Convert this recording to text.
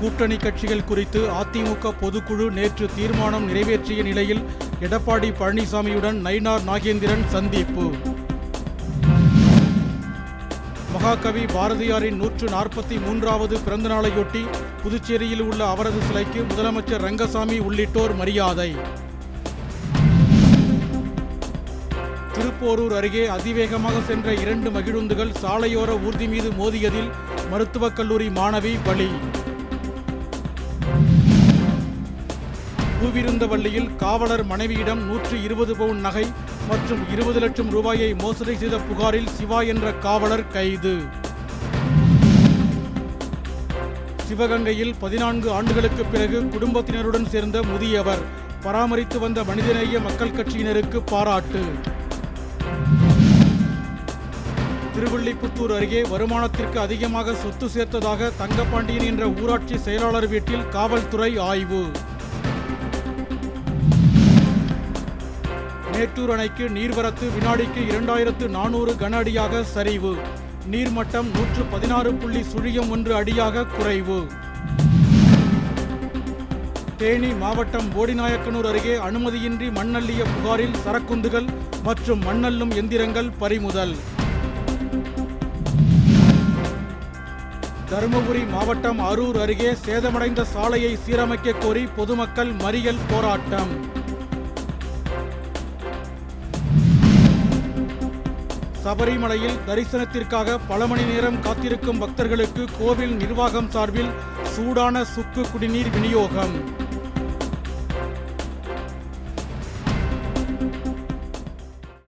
கூட்டணி கட்சிகள் குறித்து அதிமுக பொதுக்குழு நேற்று தீர்மானம் நிறைவேற்றிய நிலையில் எடப்பாடி பழனிசாமியுடன் நயினார் நாகேந்திரன் சந்திப்பு. மகாகவி பாரதியாரின் நூற்று நாற்பத்தி மூன்றாவது பிறந்தநாளையொட்டி புதுச்சேரியில் உள்ள அவரது சிலைக்கு முதலமைச்சர் ரங்கசாமி உள்ளிட்டோர் மரியாதை. திருப்போரூர் அருகே அதிவேகமாக சென்ற இரண்டு மகிழுந்துகள் சாலையோர ஊர்தி மீது மோதியதில் மருத்துவக் கல்லூரி மாணவி பலி. பூவிருந்தவள்ளியில் காவலர் மனைவியிடம் நூற்று இருபது பவுன் நகை மற்றும் இருபது லட்சம் ரூபாயை மோசடி செய்த புகாரில் சிவா என்ற காவலர் கைது. சிவகங்கையில் பதினான்கு ஆண்டுகளுக்கு பிறகு குடும்பத்தினருடன் சேர்ந்த முதியவர் பராமரித்து வந்த மனிதநேய மக்கள் கட்சியினருக்கு பாராட்டு. திருவில்லிபுத்தூர் அருகே வருமானத்திற்கு அதிகமாக சொத்து சேர்த்ததாக தங்கப்பாண்டியன் என்ற ஊராட்சி செயலாளர் வீட்டில் காவல்துறை ஆய்வு. மேட்டூர் அணைக்கு நீர்வரத்து வினாடிக்கு இரண்டாயிரத்து நானூறு கன அடியாக சரிவு. நீர்மட்டம் நூற்று பதினாறு புள்ளி சுழியம் ஒன்று அடியாக குறைவு. தேனி மாவட்டம் போடிநாயக்கனூர் அருகே அனுமதியின்றி மண்ணள்ளிய புகாரில் சரக்குந்துகள் மற்றும் மண்ணள்ளும் எந்திரங்கள் பறிமுதல். தருமபுரி மாவட்டம் அரூர் அருகே சேதமடைந்த சாலையை சீரமைக்க கோரி பொதுமக்கள் மறியல் போராட்டம். சபரிமலையில் தரிசனத்திற்காக பல மணி நேரம் காத்திருக்கும் பக்தர்களுக்கு கோவில் நிர்வாகம் சார்பில் சூடான சுக்கு குடிநீர் விநியோகம்.